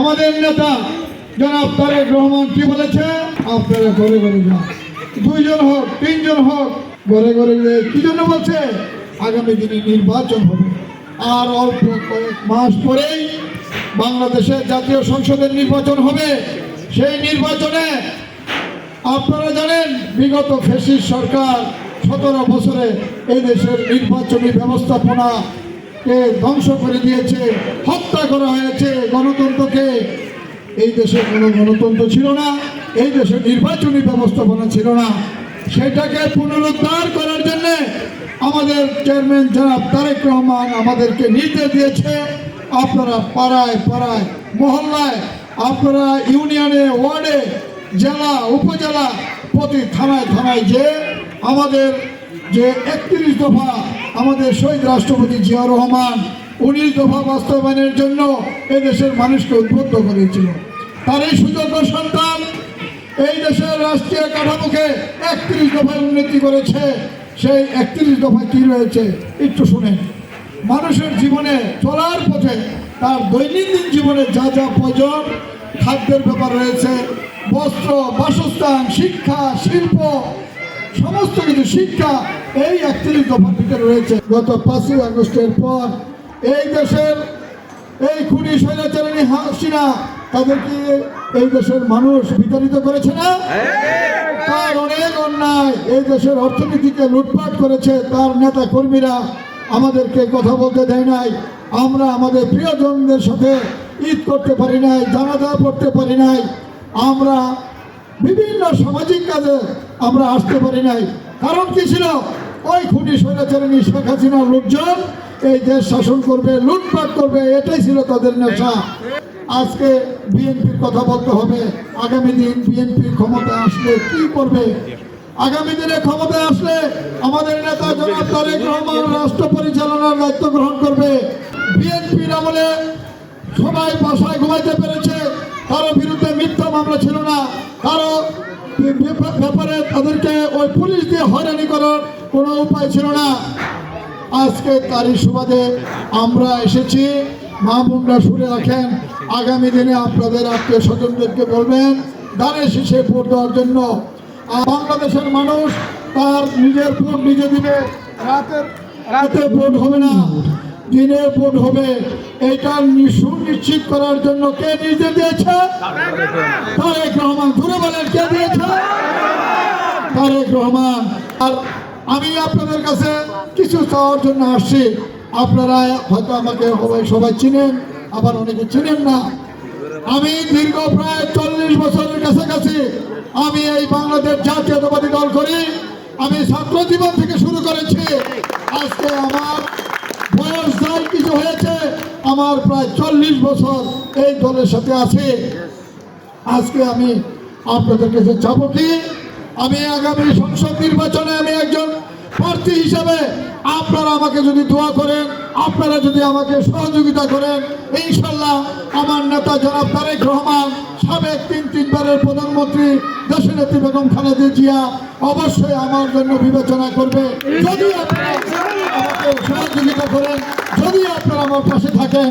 আমাদের নেতা জনাব তারেক রহমান কি বলেছে? আপনারা ঘরে ঘরে যান। দুইজন হোক, তিনজন হোক ঘরে ঘরে কি জন্য বলছে? আগামী দিনে নির্বাচন হবে। আর অল্প কয়েক মাস পরেই বাংলাদেশের জাতীয় সংসদের নির্বাচন হবে। সেই নির্বাচনে আপনারা জানেন, বিগত ফেসিস সরকার সতেরো বছরে এই দেশের নির্বাচনী ব্যবস্থাপনা কে ধ্বংস করে দিয়েছে, হত্যা করা হয়েছে, গণতন্ত্রকে এই দেশে কোনো গণতন্ত্র ছিল না, এই দেশে নির্বাচনী ব্যবস্থাপনা ছিল না। সেটাকে পুনরুদ্ধার করার জন্য আমাদের চেয়ারম্যান জনাব তারেক রহমান আমাদেরকে নির্দেশ দিয়েছে, আপনারা পাড়ায় পাড়ায়, মহল্লায়, আপনারা ইউনিয়নে, ওয়ার্ডে, জেলা, উপজেলা, প্রতি থানায় থানায় যে আমাদের যে একত্রিশ দফা আমাদের শহীদ রাষ্ট্রপতি জিয়া রহমান উনিশ দফা বাস্তবায়নের জন্য এদেশের মানুষকে উদ্বুদ্ধ করেছিল। তার এই সুযোগ্য সন্তান এই দেশের রাষ্ট্রীয় কাঠামোকে একত্রিশ দফায় উন্নতি করেছে। সেই একত্রিশ দফা কি রয়েছে একটু শুনেন। মানুষের জীবনে চলার পথে তার দৈনন্দিন জীবনে যা যা প্রয়োজন, খাদ্যের ব্যাপার রয়েছে, বস্ত্র, বাসস্থান, শিক্ষা, শিল্প, সমস্ত কিছু, শিক্ষা এই একত্রিশ দফার ভিতরে রয়েছে। গত পাঁচই আগস্টের পর এই দেশের এই খুনি স্বৈরাচারণী হাসিনা তাদেরকে এই দেশের মানুষ বিতাড়িত করেছে না? তার অনেক অন্যায় এই দেশের অর্থনীতিকে লুটপাট করেছে তার নেতা কর্মীরা। আমাদেরকে কথা বলতে দেয় নাই। আমরা আমাদের প্রিয়জনদের সাথে ঈদ করতে পারি নাই, জানাজা পড়তে পারি নাই। আমরা বিভিন্ন সামাজিক কাজে আমরা আসতে পারি নাই। কারণ কি ছিল? ওই খুনি স্বৈরাচারণী শেখ হাসিনার লোকজন এই দেশ শাসন করবে, লুটপাট করবে, এটাই ছিল তাদের নেশা। আজকে বিএনপির কথা বলতে হবে। আগামী দিন বিএনপি ক্ষমতায় আসলে কি করবে? আগামী দিনে ক্ষমতায় আসলে আমাদের নেতা জনাব তারেক রহমান রাষ্ট্র পরিচালনার দায়িত্ব গ্রহণ করবে। বিএনপির আমলে সবাই বাসায় ঘুমাইতে পেরেছে। কারও বিরুদ্ধে মিথ্যা মামলা ছিল না। কারও ব্যাপা- ব্যাপারে তাদেরকে ওই পুলিশ দিয়ে হয়রানি করার কোনো উপায় ছিল না। আজকে তারই সুবাদে আমরা এসেছি। মা বোনরা শুনে রাখেন। আগামী দিনে আপনাদের আত্মীয় স্বজনদেরকে বলবেন দানের শীষে ভোট দেওয়ার জন্য। বাংলাদেশের মানুষ তার নিজের ভোট নিজে দিবে। রাতের, রাতে ভোট হবে না, দিনের ভোট হবে। এটা সুনিশ্চিত করার জন্য কে নিজে দিয়েছে? তারেক রহমান। ঘুরে বলেন কে দিয়েছে? তারেক রহমান। আর আমি আপনাদের কাছে কিছু চাওয়ার জন্য আসছি। আপনারা হয়তো আমাকে সবাই চিনেন। আবার অনেকে চিনেন না। আমি দীর্ঘ প্রায় চল্লিশ বছরের কাছাকাছি আমি এই বাংলাদেশ জাতীয়তাবাদী দল করি। আমি ছাত্র জীবন থেকে শুরু করেছি। আজকে আমার বয়স যাই কিছু হয়েছে, আমার প্রায় চল্লিশ বছর এই দলের সাথে আছে। আজকে আমি আপনাদের কাছে যাব কি? আমি আগামী সংসদ নির্বাচনে আমি একজন প্রার্থী হিসাবে আপনারা আমাকে যদি দোয়া করেন, আপনারা যদি আমাকে সহযোগিতা করেন, ইনশাল্লাহ আমার নেতা জনাব তারেক রহমান, সাবেক তিন তিনবারের প্রধানমন্ত্রী দেশনেত্রী বেগম খালেদা জিয়া, অবশ্যই আমার জন্য বিবেচনা করবে। যদি আপনারা আমাকে সহযোগিতা করেন, যদি আপনারা আমার পাশে থাকেন